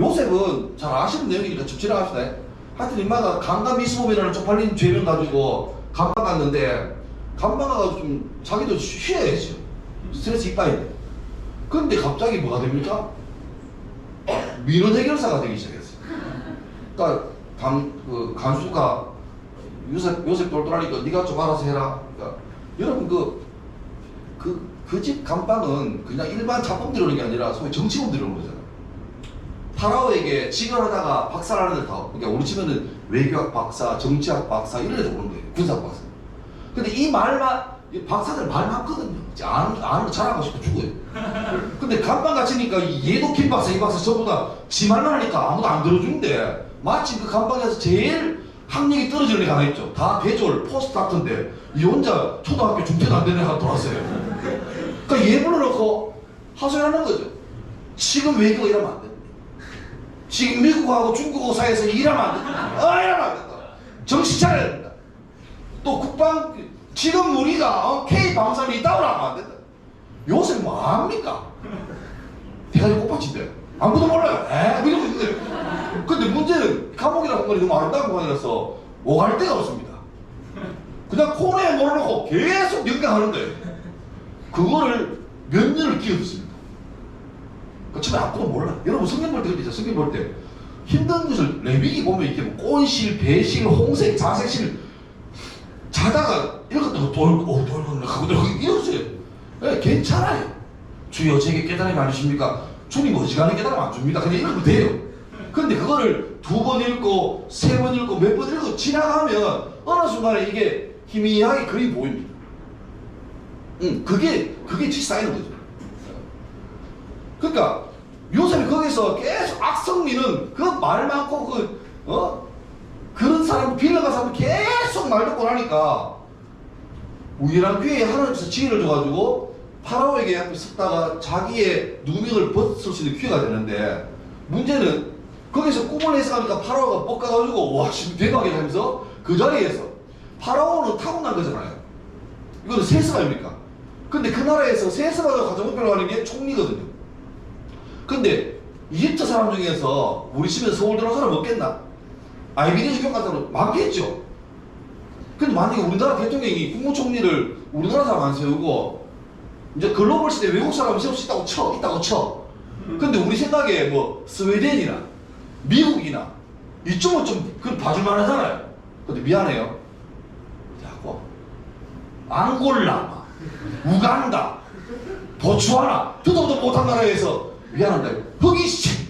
요셉은 잘 아시는 내용이니까 좀 지나갑시다. 하여튼 인마가 강간 미수범이라는 쪽팔린 죄명 가지고 감방 갔는데 감방 가가지고 좀 자기도 쉬어야죠. 스트레스 이빠인데. 근데 갑자기 뭐가 됩니까? 민원 해결사가 되기 시작했어요. 그러니까 강, 그 간수가 요셉 요셉 똘똘하니까 네가 좀 알아서 해라. 그러니까 여러분 그 그 그 집 감방은 그냥 일반 자범들이 오는 게 아니라 소위 정치범들이 오는 거잖아요. 파라오에게 직원하다가 박사라는 애들 다 그러니까 우리 집에는 외교학 박사, 정치학 박사 이런 애들 오는 거예요. 군사학 박사. 근데 이 말만 이 박사들 말 많거든요. 아는 아는 잘하고 싶어 죽어요. 근데 감방 갇히니까 이 얘도 김 박사, 이 박사 전부 다지 말만 하니까 아무도 안 들어주는데 마침 그 감방에서 제일 학력이 떨어지는 애가 하나 있죠. 다 배졸, 포스트 닥터인데 이 혼자 초등학교 중퇴도 안 되는 애가 들어왔어요. 그러니까 얘 불러놓고 하소연하는 거죠. 지금 외교가 이러면 안 된다. 지금 미국하고 중국하고 사이에서 일하면 안 된다. 아, 이러면 안 된다. 정신 차려야 된다. 또 국방, 지금 우리가 어, K 방산이 있다고 하면 안 된다. 요새 뭐 합니까? 대가리 꽃받친대. 아무도 몰라요. 에? 이러고 있는데. 근데 문제는 감옥이라는 공간이 너무 아름다운 공간이라서 오갈 데가 없습니다. 그냥 코너에 몰아놓고 계속 연강하는 거예요. 그거를 몇 년을 키워줬습니다. 그 처음에 아무도 몰라. 여러분 성경 볼 때 그렇죠. 성경 볼 때 힘든 것을 레위기 보면 이렇게 뭐 꼰실, 배실, 홍색, 자색실 자다가 이렇게 돌고 어, 돌고 하고 이러세요. 예, 괜찮아요. 주여 제게 깨달음이 아니십니까? 주님 어지간히 깨달음 안 줍니다. 그냥 이러면 돼요. 근데 그거를 두 번 읽고 세 번 읽고 몇 번 읽고 지나가면 어느 순간에 이게 희미하게 그림이 보입니다. 응, 그게 그게 지 쌓이는 거죠. 그러니까 요셉이 거기서 계속 악성미는 그 말 많고 그 어? 그런 사람 빌려가 사람 계속 말 듣고 나니까 우연한 기회에 하나님께서 지혜를 줘가지고 파라오에게 앞에 섰다가 자기의 누명을 벗을 수 있는 기회가 되는데 문제는 거기서 꿈을 해석하니까 파라오가 뻑가가지고 와 지금 대박이다 하면서 그 자리에서 파라오는 타고난 거잖아요. 이거는 세습 아닙니까? 근데 그 나라에서 세습하고 가장 목표로 하는 게 총리거든요 근데 이집트 사람 중에서 우리 집에 서울 들어온 사람 없겠나? 아이비리 주경 같은 사람 많겠죠. 근데 만약에 우리나라 대통령이 국무총리를 우리나라 사람 안 세우고 이제 글로벌 시대 외국 사람 세울 수 있다고 쳐, 있다고 쳐. 근데 우리 생각에 뭐 스웨덴이나 미국이나 이쪽은 좀그 봐줄만 하잖아요. 근데 미안해요. 자꾸 앙골라, 우간다, 보츠와나 듣도 못한 나라에서 미안한다. 거기 씨,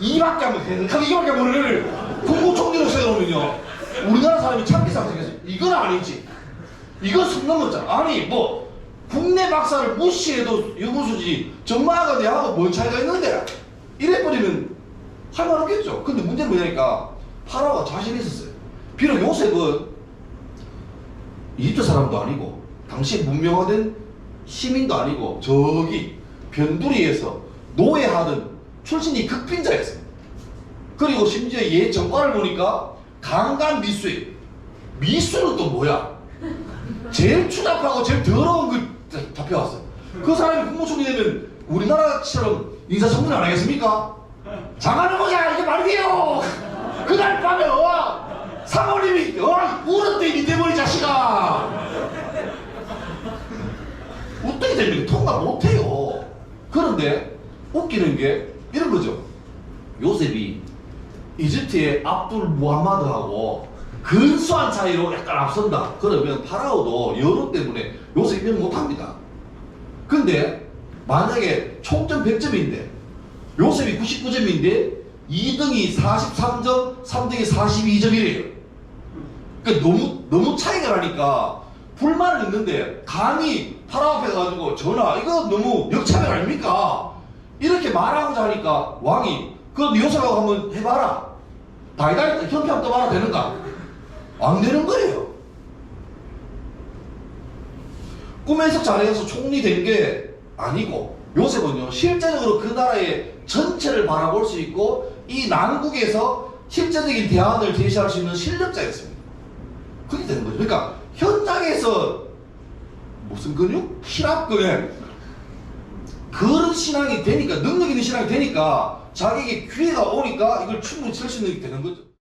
이밖에 안 돼. 이밖에 모르는 국무총리로 세우면요. 우리나라 사람이 참기 상승해서 이건 아니지. 이건 선 넘었잖아. 아니 뭐 국내 박사를 무시해도 유무수지 전마가 내하고 뭔 차이가 있는데 이래버리면 할 말 없겠죠. 근데 문제는 뭐냐니까 파라오가 자신 있었어요. 비록 요셉은 이집트 사람도 아니고 당시 문명화된 시민도 아니고 저기 변두리에서 노예하던 출신이 극빈자였어요. 그리고 심지어 얘 정과를 보니까 강간 미수예요. 미수는 또 뭐야? 제일 추잡하고 제일 더러운 그 잡혀왔어요. 그 사람이 국무총리 되면 우리나라처럼 인사청문 안 하겠습니까? 장하는 거자 이게 말이 돼요. 그날 밤에 어, 사모님이 어, 울었대 니 대머리 자식아. 어떻게 됩니까? 통과 못해요. 그런데 웃기는 게 이런 거죠. 요셉이 이집트의 압둘 무함마드하고 근소한 차이로 약간 앞선다. 그러면 파라오도 여론 때문에 요셉 이 면 못합니다. 근데 만약에 총점 100점인데 요셉이 99점인데 2등이 43점, 3등이 42점이래요. 그러니까 너무 너무 차이가 나니까 불만은 있는데 감히 파라오 앞에 가가지고 전하 이거 너무 역차별 아닙니까? 이렇게 말하고자 하니까 왕이 그럼 요셉하고 한번 해봐라. 다이다이 한번 떠봐라 되는가? 안 되는 거예요. 꿈 해석 잘해서 총리 된 게 아니고 요셉은요 실제적으로 그 나라의 전체를 바라볼 수 있고 이 난국에서 실제적인 대안을 제시할 수 있는 실력자였습니다. 그렇게 되는 거죠. 그러니까 현장에서 무슨 근육? 히랍 근육 그런 신앙이 되니까 능력 있는 신앙이 되니까 자기에게 기회가 오니까 이걸 충분히 칠수 있는 게 되는 거죠.